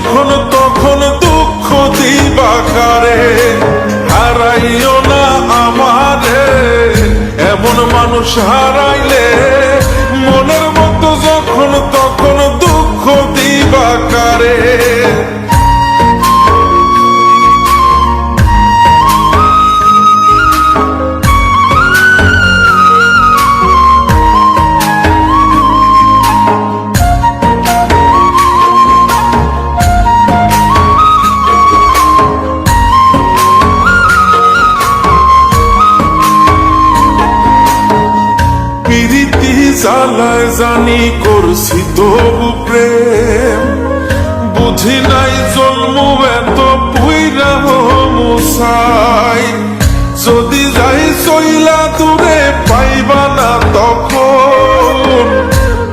যখন তখন দুঃখ দিবা কারে হারাইও না আমারে। এমন মানুষ হারাইলে জ্বালায় জানি করছি তবু প্রেম। বুঝি নাই জন্ম এত পুইরা মুসাই যদি যাই চইলা দূরে পাইবা না তখন।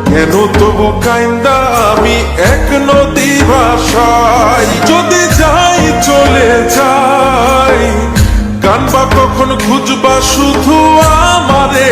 কেন তবু কাইন্দা আমি এক নদী ভাষায়। যদি যাই চলে যাই কানবা কখন খুঁজবা শুধু আমারে।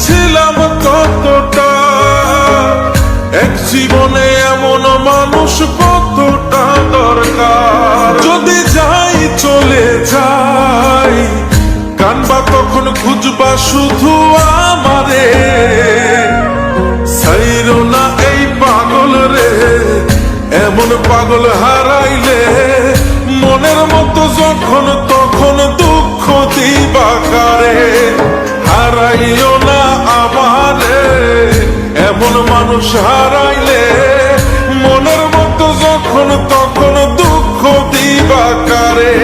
ছিলাম কতটা। এক জীবনে এমন মানুষ কতটা দরকার। যদি যাই, চলে যাই কানবা তখন খুঁজবা শুধু আমারে। না এই পাগল রে, এমন পাগল হারাইলে মনের মতো যখন, তখন মানুষ হারাইলে মনের মতো যখন তখন দুঃখ দিবা কারে?